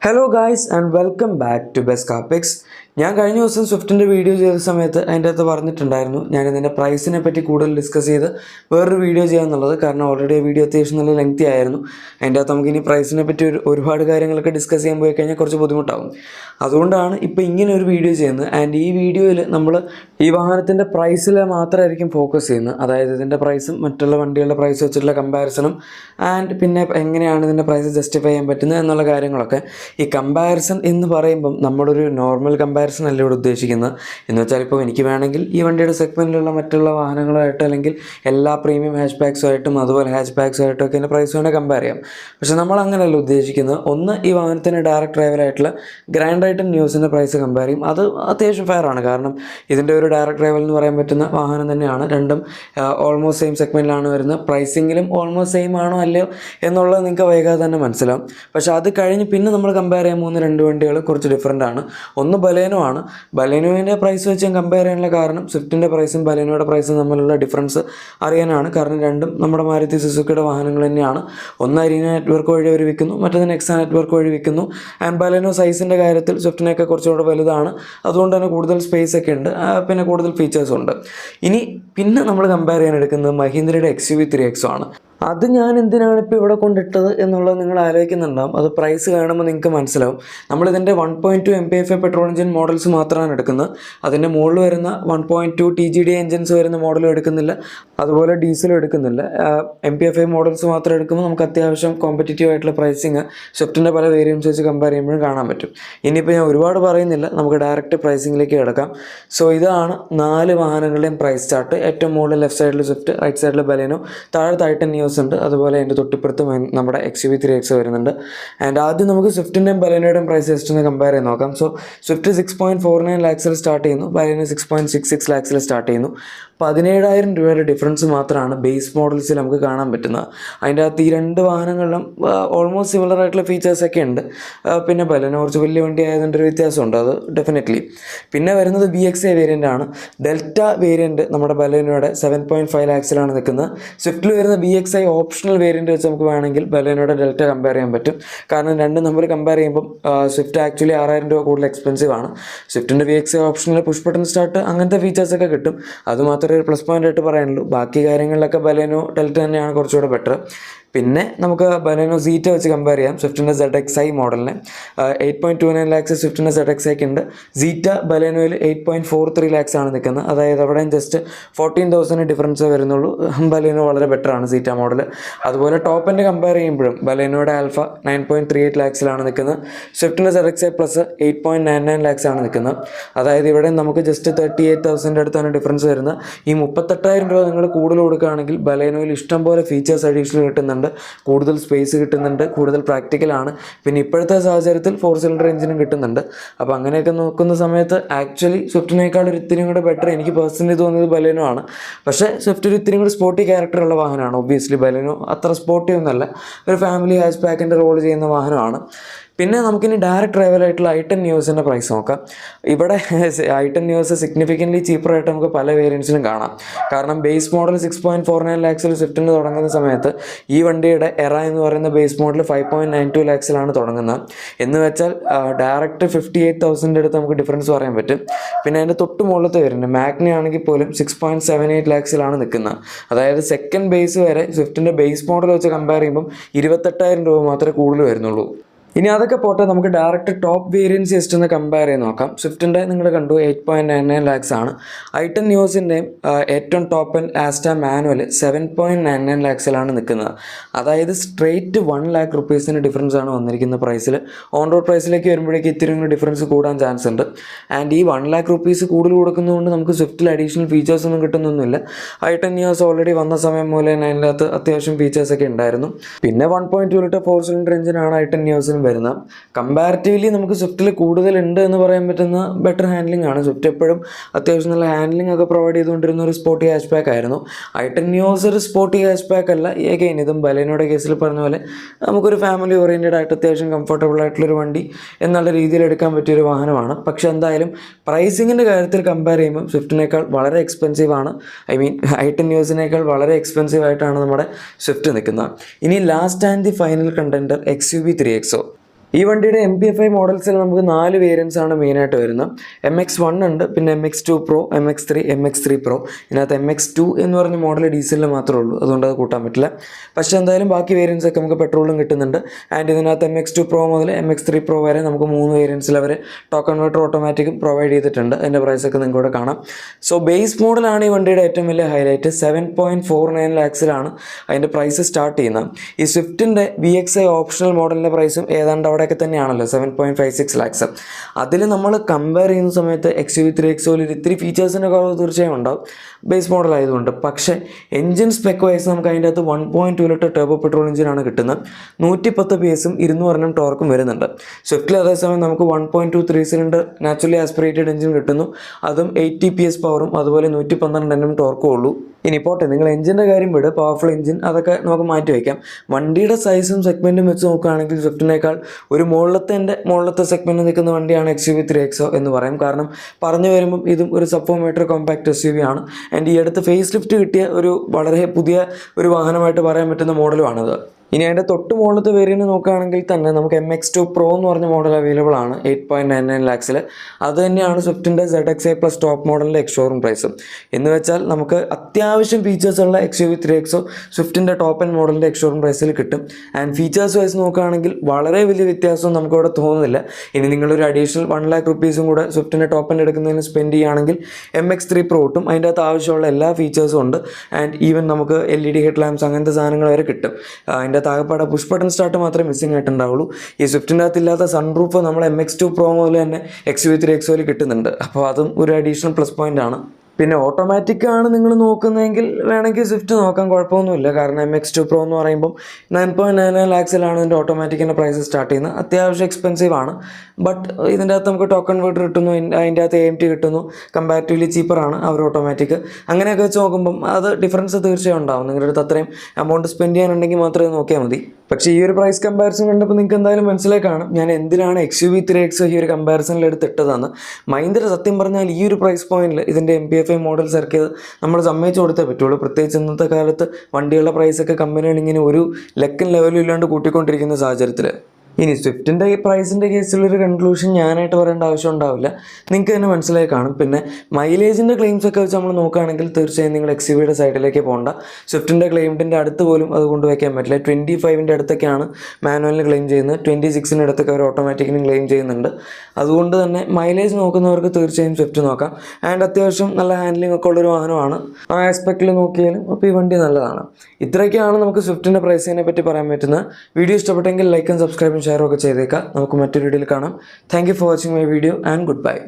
Hello guys and welcome back to ബെസ് കാപ്പിക്സ് ഞാൻ കഴിഞ്ഞ ദിവസം സ്വിഫ്റ്റിന്റെ വീഡിയോ ചെയ്ത സമയത്ത് അതിന്റെ അകത്ത് പറഞ്ഞിട്ടുണ്ടായിരുന്നു. ഞാൻ ഇതിന്റെ പ്രൈസിനെ പറ്റി കൂടുതൽ ഡിസ്കസ് ചെയ്ത് വേറൊരു വീഡിയോ ചെയ്യാമെന്നുള്ളത് കാരണം ഓൾറെഡി ആ വീഡിയോ അത്യാവശ്യം നല്ല ലെങ്തി ആയിരുന്നു. അതിന്റെ അകത്ത് നമുക്ക് ഇനി പ്രൈസിനെ പറ്റി ഒരു ഒരുപാട് കാര്യങ്ങളൊക്കെ ഡിസ്കസ് ചെയ്യാൻ പോയി കഴിഞ്ഞാൽ കുറച്ച് ബുദ്ധിമുട്ടാകും അതുകൊണ്ടാണ് ഇപ്പോൾ ഇങ്ങനെ ഒരു വീഡിയോ ചെയ്യുന്നത്. ആൻഡ് ഈ വീഡിയോയിൽ നമ്മൾ ഈ വാഹനത്തിന്റെ പ്രൈസിൽ മാത്രമായിരിക്കും ഫോക്കസ് ചെയ്യുന്നത്. അതായത് ഇതിന്റെ പ്രൈസും മറ്റുള്ള വണ്ടികളുടെ പ്രൈസ് വെച്ചിട്ടുള്ള കമ്പാരിസണും ആൻഡ് പിന്നെ എങ്ങനെയാണ് ഇതിന്റെ പ്രൈസ് ജസ്റ്റിഫൈ ചെയ്യാൻ പറ്റുന്നത് എന്നുള്ള കാര്യങ്ങളൊക്കെ ഈ കമ്പാരിസൺ എന്ന് പറയുമ്പം ഒരു നോർമൽ കമ്പാരിസൺ അല്ല ഇവിടെ ഉദ്ദേശിക്കുന്നത്? എന്ന് വെച്ചാൽ ഇപ്പോൾ എനിക്ക് വേണമെങ്കിൽ ഈ വണ്ടിയുടെ സെഗ്മെന്റിലുള്ള മറ്റുള്ള വാഹനങ്ങളുമായിട്ട് അല്ലെങ്കിൽ എല്ലാ പ്രീമിയം ഹാച്ച് ബാക്സുമായിട്ടും അതുപോലെ ഹാച്ച് ബാക്സുമായിട്ടും ഒക്കെ അതിന്റെ പ്രൈസ് വേണേൽ കമ്പയർ ചെയ്യാം. പക്ഷെ നമ്മൾ അങ്ങനെയല്ല ഉദ്ദേശിക്കുന്നത്. ഒന്ന് ഈ വാഹനത്തിന് ഡയറക്റ്റ് ഡ്രൈവറായിട്ടുള്ള ഗ്രാൻഡ് ഐറ്റം ന്യൂസിന്റെ പ്രൈസ് കമ്പയർ ചെയ്യും. അത് അത്യാവശ്യം ഫെയർ ആണ്. കാരണം ഇതിന്റെ ഒരു ഡയറക്റ്റ് ഡ്രൈവൽ എന്ന് പറയാൻ പറ്റുന്ന വാഹനം തന്നെയാണ്. രണ്ടും ഓൾമോസ്റ്റ് സെയിം സെഗ്മെന്റിലാണ് വരുന്നത്. പ്രൈസിങ്ങിലും ഓൾമോസ്റ്റ് സെയിം ആണോ അല്ലയോ എന്നുള്ളത് നിങ്ങൾക്ക് വൈകാതെ തന്നെ മനസ്സിലാവും. പക്ഷേ അത് കഴിഞ്ഞ് പിന്നെ നമ്മൾ കമ്പയർ ചെയ്യാൻ പോകുന്ന രണ്ട് വണ്ടികൾ കുറച്ച് ഡിഫറെന്റ് ആണ്. ഒന്ന് ബലേനോ ആണ്. ബലേനോവിന്റെ പ്രൈസ് വെച്ച് ഞാൻ കമ്പയർ ചെയ്യാനുള്ള കാരണം സ്വിഫ്റ്റിന്റെ പ്രൈസും ബലേനോയുടെ പ്രൈസും തമ്മിലുള്ള ഡിഫറൻസ് അറിയാനാണ്. കാരണം രണ്ടും നമ്മുടെ മാരുതി സുസുക്കിയുടെ വാഹനങ്ങൾ തന്നെയാണ്. ഒന്ന് അരീന നെറ്റ്വർക്ക് വഴി അവർ വിൽക്കുന്നു മറ്റൊന്ന് നെക്സ നെറ്റ്വർക്ക് വഴി വിൽക്കുന്നു. ആൻഡ് ബലേനോ സൈസിന്റെ കാര്യത്തിൽ സ്വിഫ്റ്റിനൊക്കെ കുറച്ചുകൂടെ വലുതാണ്. അതുകൊണ്ട് തന്നെ കൂടുതൽ സ്പേസ് ഒക്കെ ഉണ്ട്. പിന്നെ കൂടുതൽ ഫീച്ചേഴ്സും ഉണ്ട്. ഇനി പിന്നെ നമ്മൾ കമ്പയർ ചെയ്യാൻ എടുക്കുന്നത് മഹീന്ദ്രയുടെ X U V three XO ആണ്. അത് ഞാൻ എന്തിനാണ് ഇപ്പോൾ ഇവിടെ കൊണ്ടിട്ടത് എന്നുള്ളത് നിങ്ങൾ ആലോചിക്കുന്നുണ്ടാവും. അത് പ്രൈസ് കാണുമ്പോൾ നിങ്ങൾക്ക് മനസ്സിലാവും. നമ്മളിതിന്റെ one point two M P F A petrol engine models മാത്രമാണ് എടുക്കുന്നത്. അതിന്റെ മുകളിൽ വരുന്ന one point two T G D engines വരുന്ന മോഡലും എടുക്കുന്നില്ല. അതുപോലെ ഡീസലും എടുക്കുന്നില്ല. M P F I models മാത്രം എടുക്കുമ്പോൾ നമുക്ക് അത്യാവശ്യം കോമ്പറ്റീറ്റീവ് ആയിട്ടുള്ള പ്രൈസിങ് സ്വിഫ്റ്റിന്റെ പല വേരിയൻസ് വെച്ച് കമ്പയർ ചെയ്യുമ്പോഴും കാണാൻ പറ്റും. ഇനിയിപ്പോൾ ഞാൻ ഒരുപാട് പറയുന്നില്ല. നമുക്ക് ഡയറക്റ്റ് പ്രൈസിങ്ങിലേക്ക് കിടക്കാം. സോ ഇതാണ് നാല് വാഹനങ്ങളുടെയും പ്രൈസ് ചാർട്ട് ഏറ്റവും മുകളിൽ ലെഫ്റ്റ് സൈഡിൽ സ്വിഫ്റ്റ് റൈറ്റ് സൈഡിൽ ബലേനോ താഴെ ടൈറ്റൻ ന്യൂസ് ഉണ്ട്. അതുപോലെ അതിന്റെ തൊട്ടിപ്പുറത്ത് നമ്മുടെ എക്സ് വി ത്രീ എക്സ് വരുന്നുണ്ട്. ആൻഡ് ആദ്യം നമുക്ക് സ്വിഫ്റ്റിന്റെയും ബലേനയുടെയും പ്രൈസ് ജസ്റ്റ് ഒന്ന് കമ്പയർ ചെയ്ത് നോക്കാം. So Swift six point four nine ലാക്സിൽ start ചെയ്യുന്നു. Baleno six point six six ലാക്സിൽ start ചെയ്യുന്നു. പതിനേഴായിരം രൂപയുടെ ഡിഫറൻസ് മാത്രമാണ് ബേസ് മോഡൽസിൽ നമുക്ക് കാണാൻ പറ്റുന്നത്. അതിന്റെ അകത്ത് ഈ രണ്ട് വാഹനങ്ങളിലും ഓൾമോസ്റ്റ് സിമിലർ ആയിട്ടുള്ള ഫീച്ചേഴ്സൊക്കെ ഉണ്ട്. പിന്നെ ബലന കുറച്ച് വലിയ വണ്ടി ആയതിന്റെ ഒരു വ്യത്യാസമുണ്ട് അത് ഡെഫിനറ്റ്ലി പിന്നെ വരുന്നത് ബി എക്സ് എ വേരിയന്റ് ആണ്. ഡെൽറ്റ വേരിയന്റ് നമ്മുടെ ബലേനോയുടെ സെവൻ പോയിന്റ് ഫൈവ് ലാക്സിലാണ് നിൽക്കുന്നത്. സ്വിഫ്റ്റിൽ വരുന്ന B X I optional variant വെച്ച് നമുക്ക് വേണമെങ്കിൽ ബലേനോയുടെ ഡെൽറ്റ കമ്പയർ ചെയ്യാൻ പറ്റും. കാരണം രണ്ടും നമ്മൾ കമ്പയർ ചെയ്യുമ്പം സ്വിഫ്റ്റ് ആക്ച്വലി ആറായിരം രൂപ കൂടുതൽ എക്സ്പെൻസീവ് ആണ്. സ്വിഫ്റ്റിന്റെ ബി എക്സ് ഐ ഓപ്ഷനിൽ പുഷ് ബട്ടൺ സ്റ്റാർട്ട് അങ്ങനത്തെ ഫീച്ചേഴ്സൊക്കെ കിട്ടും. അത് ഒരു പ്ലസ് പോയിന്റ് ആയിട്ട് പറയാനുള്ളൂ. ബാക്കി കാര്യങ്ങളിലൊക്കെ ബലേനോ ഡെൽറ്റ തന്നെയാണ് കുറച്ചുകൂടെ ബെറ്റർ പിന്നെ നമുക്ക് ബലേനോ സീറ്റ വെച്ച് കമ്പയർ ചെയ്യാം. സ്വിഫ്റ്റിന്റെ സെഡ് എക്സ് ഐ മോഡലിനെ eight point two nine lakhs സ്വിഫ്റ്റിന്റെ ഒക്കെ ഉണ്ട്. Zeta ബലേനോയിൽ eight point four three lakhs ആണ് നിൽക്കുന്നത്. അതായത് അവിടെയും ജസ്റ്റ് ഫോർട്ടീൻ തൗസൻഡ് ഡിഫറൻസ് വരുന്നുള്ളൂ. ബലേനോ വളരെ ബെറ്റർ ആണ് സീറ്റ മോഡൽ അതുപോലെ ടോപ്പ് എന്റെ കമ്പയർ ചെയ്യുമ്പോഴും ബലേനോയുടെ alpha nine point three eight ലാക്സിലാണ് നിൽക്കുന്നത്. സ്വിഫ്റ്റിന്റെ Z X I plus eight point nine nine lakhs ആണ് നിൽക്കുന്നത്. അതായത് ഇവിടെ നമുക്ക് ജസ്റ്റ് തേർട്ടി എയ്റ്റ് തൗസൻഡ് അടുത്താണ് ഡിഫറൻസ് വരുന്നത്. ഈ മുപ്പത്തെട്ടായിരം രൂപ നിങ്ങൾ കൂടുതൽ കൊടുക്കുകയാണെങ്കിൽ ബലേനോയിൽ ഇഷ്ടം പോലെ ഫീച്ചേഴ്സ് അഡീഷണൽ കിട്ടുന്നുണ്ട്. കൂടുതൽ സ്പേസ് കിട്ടുന്നുണ്ട്. കൂടുതൽ പ്രാക്ടിക്കലാണ് പിന്നെ ഇപ്പോഴത്തെ സാഹചര്യത്തിൽ ഫോർ സിലിണ്ടർ എഞ്ചിനും കിട്ടുന്നുണ്ട്. അപ്പോൾ അങ്ങനെയൊക്കെ നോക്കുന്ന സമയത്ത് ആക്ച്വലി സ്വിഫ്റ്റിനേക്കാൾ ഒരു ഇത്തിരി കൂടെ ബെറ്റർ എനിക്ക് പേഴ്സണലി തോന്നിയത് ബലേനോ ആണ്. പക്ഷേ സ്വിഫ്റ്റ് ഒരു ഇത്തിരി കൂടി സ്പോർട്ടി ക്യാരക്ടറുള്ള വാഹനമാണ്. ഒബ്വിയസ്ലി ബലേനോ അത്ര സ്പോർട്ടി ഒന്നല്ല ഒരു ഫാമിലി ഹാച്ച് ബാക്കിന്റെ റോൾ ചെയ്യുന്ന വാഹനമാണ്. പിന്നെ നമുക്കിനി ഡയറക്റ്റ് ഡ്രൈവറായിട്ടുള്ള ഐട്ടൻ ന്യൂസിന്റെ പ്രൈസ് നോക്കാം. ഇവിടെ ഐട്ടൻ ന്യൂസ് സിഗ്നിഫിക്കന്റ്ലി ചീപ്പറായിട്ട് നമുക്ക് പല വേരിയൻസിലും കാണാം. കാരണം base model six point four nine ലാക്സിൽ സ്വിഫ്റ്റിന് തുടങ്ങുന്ന സമയത്ത് ഈ വണ്ടിയുടെ എറ എന്ന് പറയുന്ന base model five point nine two ലാക്സിലാണ് തുടങ്ങുന്നത്. എന്ന് വെച്ചാൽ ഡയറക്റ്റ് ഫിഫ്റ്റി എയ്റ്റ് തൗസൻഡ് അടുത്ത് നമുക്ക് ഡിഫറൻസ് പറയാൻ പറ്റും. പിന്നെ അതിന്റെ തൊട്ട് മുകളിലത്തെ വരുന്നുണ്ട് മാഗ്നി ആണെങ്കിൽ പോലും സിക്സ് പോയിന്റ് സെവൻ എയ്റ്റ് ലാക്സിലാണ് നിൽക്കുന്നത്. അതായത് സെക്കൻഡ് ബേസ് വരെ സ്വിഫ്റ്റിന്റെ ബേസ് മോഡൽ വെച്ച് കമ്പയർ ചെയ്യുമ്പം ഇരുപത്തെട്ടായിരം രൂപ മാത്രമേ കൂടുതൽ വരുന്നുള്ളൂ. ഇനി അതൊക്കെ പോട്ടെ നമുക്ക് ഡയറക്റ്റ് ടോപ്പ് വേരിയൻസ് ജസ്റ്റ് ഒന്ന് കമ്പയർ ചെയ്ത് നോക്കാം. സ്വിഫ്റ്റിന്റെ നിങ്ങൾ കണ്ടു eight point nine nine lakhs ആണ്. ഐട്ടൺ ന്യൂസിന്റെയും ഏറ്റവും top end Asta manual seven point nine nine ലാക്സിലാണ് നിൽക്കുന്നത്. അതായത് സ്ട്രേറ്റ് വൺ ലാക്ക് റുപ്പീസിന് ഡിഫറൻസ് ആണ് വന്നിരിക്കുന്ന പ്രൈസിൽ ഓൺ റോഡ് പ്രൈസിലേക്ക് വരുമ്പോഴേക്ക് ഇത്തിരി കൂടി ഡിഫറൻസ് കൂടാൻ ചാൻസ് ഉണ്ട്. ആൻഡ് ഈ വൺ ലാക്ക് റുപ്പീസ് കൂടുതൽ കൊടുക്കുന്നതുകൊണ്ട് നമുക്ക് സ്വിഫ്റ്റിൽ അഡീഷണൽ ഫീച്ചേഴ്സ് ഒന്നും കിട്ടുന്നൊന്നുമില്ല. ഐ ടെൻ ന്യൂസ് ഓൾറെഡി വന്ന സമയം മൂലം നയനകത്ത് അകത്ത് അത്യാവശ്യം ഫീച്ചേഴ്സ് ഒക്കെ ഉണ്ടായിരുന്നു. പിന്നെ one point two litre four cylinder എഞ്ചിനാണ് ഐ ടെൻ ന്യൂസിനും വരുന്നത് കമ്പാരിറ്റീവ്ലി നമുക്ക് സ്വിഫ്റ്റിൽ കൂടുതലുണ്ട് എന്ന് പറയാൻ പറ്റുന്ന ബെറ്റർ ഹാൻഡ്ലിംഗ് ആണ്. സ്വിഫ്റ്റ് എപ്പോഴും അത്യാവശ്യം നല്ല ഹാൻഡ്ലിംഗ് ഒക്കെ പ്രൊവൈഡ് ചെയ്തുകൊണ്ടിരുന്ന ഒരു സ്പോർട്ടി ഹാച്ച് ബാക്ക് ആയിരുന്നു ഐട്ടൺ ന്യൂസ് ഒരു സ്പോർട്ടി ഹാച്ച് ബാക്ക് അല്ല. ഏകൈൻ ഇതും ബലേനോയുടെ കേസിൽ പറഞ്ഞ പോലെ നമുക്കൊരു ഫാമിലി ഓറിയന്റഡ് ആയിട്ട് അത്യാവശ്യം കംഫർട്ടബിൾ ആയിട്ടുള്ളൊരു വണ്ടി എന്നുള്ള രീതിയിൽ എടുക്കാൻ പറ്റിയൊരു വാഹനമാണ്. പക്ഷേ എന്തായാലും പ്രൈസിങ്ങിന്റെ കാര്യത്തിൽ കമ്പയർ ചെയ്യുമ്പോൾ സ്വിഫ്റ്റിനേക്കാൾ വളരെ എക്സ്പെൻസീവ് ആണ്. ഐ മീൻ ഐട്ടൺ ന്യൂസിനേക്കാൾ വളരെ എക്സ്പെൻസീവ് ആയിട്ടാണ് നമ്മുടെ സ്വിഫ്റ്റ് നിൽക്കുന്നത്. ഇനി last and the final contender X U V three XO ഈ വണ്ടിയുടെ എം പി എഫ് ഐ മോഡൽസിൽ നമുക്ക് നാല് വേരിയൻസ് ആണ് മെയിനായിട്ട് വരുന്നത്. എം എക്സ് വൺ ഉണ്ട് പിന്നെ M X two pro M X three M X three pro ഇതിനകത്ത് എം എക്സ് ടു എന്ന് പറഞ്ഞ മോഡൽ ഡീസലിൽ മാത്രമേ ഉള്ളൂ. അതുകൊണ്ട് അത് കൂട്ടാൻ പറ്റില്ല. പക്ഷേ എന്തായാലും ബാക്കി വേരിയൻസ് ഒക്കെ നമുക്ക് പെട്രോളും കിട്ടുന്നുണ്ട്. ആൻഡ് ഇതിനകത്ത് എം എക്സ് ടു പ്രോ മുതൽ എം എക്സ് ത്രീ പ്രോ വരെ നമുക്ക് മൂന്ന് വേരിയൻസിൽ അവർ ടോക്കൺ വെട്ടർ ഓട്ടോമാറ്റിക്കും പ്രൊവൈഡ് ചെയ്തിട്ടുണ്ട്. അതിന്റെ പ്രൈസൊക്കെ നിങ്ങൾക്ക് ഇവിടെ കാണാം. സോ ബേസ് മോഡലാണ് ഈ വണ്ടിയുടെ ഏറ്റവും വലിയ highlight seven point four nine ലാക്സിലാണ് അതിന്റെ പ്രൈസ് സ്റ്റാർട്ട് ചെയ്യുന്നത്. ഈ സ്വിഫ്റ്റിന്റെ ബി എക്സ് ഐ ഓപ്ഷണൽ മോഡലിന്റെ പ്രൈസും ഏതാണ്ട് അവിടെയൊക്കെ തന്നെയാണല്ലോ. Seven point five six lakhs അതിൽ നമ്മൾ കമ്പയർ ചെയ്യുന്ന സമയത്ത് എക്സ് യു ത്രീ എക്സ് ഓയിൽ ഇത്തിരി ഫീച്ചേഴ്സിന്റെ കുറവ് തീർച്ചയായും ഉണ്ടാവും. ബേസ് മോഡൽ ആയതുകൊണ്ട്. പക്ഷേ എഞ്ചിൻ സ്പെക്ക് വൈസ് നമുക്ക് അതിന്റെ അകത്ത് one point two litre turbo petrol എഞ്ചിനാണ് കിട്ടുന്നത്. നൂറ്റി പത്ത് പി എസും ഇരുന്നൂറെണ്ണം ടോർക്കും വരുന്നുണ്ട്. സ്വിഫ്റ്റിൽ അതേസമയം നമുക്ക് one point two three cylinder naturally aspirated engine കിട്ടുന്നു. അതും എയ്റ്റി പി എസ് പവറും അതുപോലെ നൂറ്റി പന്ത്രണ്ട് എണ്ണം ടോർക്കും ഉള്ളൂ. ഇനി പോട്ടെ നിങ്ങൾ എഞ്ചിന്റെ കാര്യം വിട് പവർഫുൾ എഞ്ചിൻ അതൊക്കെ നമുക്ക് മാറ്റി വയ്ക്കാം. വണ്ടിയുടെ സൈസും സെഗ്മെന്റും വെച്ച് നോക്കുകയാണെങ്കിൽ സ്വിഫ്റ്റിനേക്കാൾ ഒരു മുകളിലത്തെ എന്റെ മുകളിലത്തെ സെഗ്മെന്റ് നിൽക്കുന്ന വണ്ടിയാണ് X U V three XO എന്ന് പറയും. കാരണം പറഞ്ഞു വരുമ്പം ഇതും ഒരു സപ്പോമീറ്റർ കോമ്പാക്ട് എസ് യു വി ആണ്. ആൻഡ് ഈ അടുത്ത് ഫേസ് ലിഫ്റ്റ് കിട്ടിയ ഒരു വളരെ പുതിയ ഒരു വാഹനമായിട്ട് പറയാൻ പറ്റുന്ന മോഡലുമാണിത് ഇനി അതിന്റെ തൊട്ട് മുകളിലത്തെ വേരിയന്റ് നോക്കുകയാണെങ്കിൽ തന്നെ നമുക്ക് എം എക്സ് ടു പ്രോ എന്ന് പറഞ്ഞ മോഡൽ അവൈലബിൾ ആണ്. എയ്റ്റ് പോയിന്റ് നയൻ നയൻ ലാക്സിൽ അത് തന്നെയാണ് സ്വിഫ്റ്റിന്റെ Z X I plus top മോഡലിന്റെ എക്സ് ഷോറൂം പ്രൈസും എന്ന് വെച്ചാൽ നമുക്ക് അത്യാവശ്യം ഫീച്ചേഴ്സ് ഉള്ള X U V three XO സ്വിഫ്റ്റിന്റെ top end മോഡലിന്റെ എക്സ് പ്രൈസിൽ കിട്ടും. ആൻഡ് ഫീച്ചേഴ്സ് വൈസ് നോക്കുകയാണെങ്കിൽ വളരെ വലിയ വ്യത്യാസം നമുക്കിവിടെ തോന്നുന്നില്ല. ഇനി നിങ്ങളൊരു അഡീഷണൽ വൺ ലാക്ക് റുപ്പീസും കൂടെ സ്വിഫ്റ്റിന്റെ ടോപ്പ് ആൻഡ് എടുക്കുന്നതിന് സ്പെൻഡ് ചെയ്യുകയാണെങ്കിൽ എം എക്സ് ത്രീ പ്രോ കിട്ടും അതിന്റെ അകത്ത് ആവശ്യമുള്ള എല്ലാ ഫീച്ചേഴ്സും ഉണ്ട്. ആൻഡ് ഈവൻ നമുക്ക് L E D head lamps അങ്ങനത്തെ സാധനങ്ങൾ വരെ കിട്ടും. ആ, അതിന്റെ അകത്ത് പുഷ് ബട്ടൺ സ്റ്റാർട്ട് മാത്രമേ മിസ്സിംഗ് ആയിട്ടുണ്ടാവുള്ളൂ. ഈ സ്വിഫ്റ്റിന്റെ അകത്ത് ഇല്ലാത്ത സൺറൂഫ് നമ്മൾ എം എക്സ് ടു പ്രോ മുതൽ തന്നെ എക്സ് യു ത്രീ എക്സ് കിട്ടുന്നുണ്ട്. അപ്പോൾ അതും ഒരു അഡീഷണൽ പ്ലസ് പോയിന്റ് ആണ്. പിന്നെ ഓട്ടോമാറ്റിക് ആണ് നിങ്ങൾ നോക്കുന്നതെങ്കിൽ വേണമെങ്കിൽ സ്വിഫ്റ്റ് നോക്കാൻ കുഴപ്പമൊന്നുമില്ല. കാരണം എം എക്സ് ടു പ്രോ എന്ന് പറയുമ്പം നയൻ പോയിന്റ് നയൻ നയൻ ലാക്സിലാണ് ഇതിന്റെ ഓട്ടോമാറ്റിക്കിന്റെ പ്രൈസ് സ്റ്റാർട്ട് ചെയ്യുന്നത്. അത്യാവശ്യം എക്സ്പെൻസീവ് ആണ്. ബട്ട് ഇതിന്റെ അകത്ത് നമുക്ക് ടോക്കൺ വീട്ട് കിട്ടുന്നു അതിന്റെ അകത്ത് എ എം ടി കിട്ടുന്നു കമ്പാരിറ്റീവ്ലി ചീപ്പറാണ് അവർ ഓട്ടോമാറ്റിക് അങ്ങനെയൊക്കെ വെച്ച് നോക്കുമ്പം അത് ഡിഫറൻസ് തീർച്ചയായും ഉണ്ടാവും. നിങ്ങളുടെ അടുത്ത് അത്രയും എമൗണ്ട് സ്പെൻഡ് ചെയ്യാനുണ്ടെങ്കിൽ മാത്രമേ നോക്കിയാൽ മതി. പക്ഷേ ഈ ഒരു പ്രൈസ് കമ്പാരിസൺ കണ്ടപ്പോൾ നിങ്ങൾക്ക് എന്തായാലും മനസ്സിലായി കാണും. ഞാൻ എന്തിനാണ് X U V three X ഈ ഒരു കമ്പാരിസണിൽ എടുത്തിട്ടതെന്ന്. മൈന്ദ്ര സത്യം പറഞ്ഞാൽ ഈ ഒരു പ്രൈസ് പോയിന്റിൽ ഇതിന്റെ M P F I models ഇറക്കിയത് നമ്മൾ സമ്മതിച്ചു കൊടുത്തേ പറ്റുള്ളൂ. പ്രത്യേകിച്ച് ഇന്നത്തെ കാലത്ത് വണ്ടികളുടെ പ്രൈസൊക്കെ കമ്പനികൾ ഇങ്ങനെ ഒരു ലെക്കൻ ലെവലും ഇല്ലാണ്ട് കൂട്ടിക്കൊണ്ടിരിക്കുന്ന സാഹചര്യത്തിൽ ഇനി സ്വിഫ്റ്റിന്റെ പ്രൈസിന്റെ കേസിലൊരു കൺക്ലൂഷൻ ഞാനായിട്ട് പറയേണ്ട ആവശ്യം ഉണ്ടാവില്ല. നിങ്ങൾക്ക് തന്നെ മനസ്സിലായി കാണും. പിന്നെ മൈലേജിന്റെ ക്ലെയിംസ് ഒക്കെ വെച്ച് നമ്മൾ നോക്കുകയാണെങ്കിൽ തീർച്ചയായും നിങ്ങൾ എക്സിബിയുടെ സൈഡിലേക്ക് പോകണ്ട സ്വിഫ്റ്റിന്റെ ക്ലെയിമിന്റെ അടുത്ത് പോലും അത് കൊണ്ടുവയ്ക്കാൻ പറ്റില്ല. ട്വന്റി ഫൈവിന്റെ അടുത്തൊക്കെയാണ് മാനുവലിന് ക്ലെയിം ചെയ്യുന്നത്. ട്വന്റി സിക്സിന്റെ അടുത്തൊക്കെ അവർ ഓട്ടോമാറ്റിക്കിനും ക്ലെയിം ചെയ്യുന്നുണ്ട്. അതുകൊണ്ട് തന്നെ മൈലേജ് നോക്കുന്നവർക്ക് തീർച്ചയായും സ്വിഫ്റ്റ് നോക്കാം. ആൻഡ് അത്യാവശ്യം നല്ല ഹാൻഡ്ലിംഗ് ഒക്കെ ഉള്ളൊരു വാഹനമാണ്. ആ ആസ്പെക്റ്റിൽ നോക്കിയാലും അപ്പോൾ ഈ വണ്ടി നല്ലതാണ്. ഇത്രയൊക്കെയാണ് നമുക്ക് സ്വിഫ്റ്റിന്റെ പ്രൈസിനെ പറ്റി പറയാൻ പറ്റുന്നത്. വീഡിയോ ഇഷ്ടപ്പെട്ടെങ്കിൽ ലൈക്കും സബ്സ്ക്രൈബും ഷെയറും ഒക്കെ ചെയ്തേക്കാം. നമുക്ക് മറ്റൊരു വീഡിയോയിൽ കാണാം. Thank for watching my video and goodbye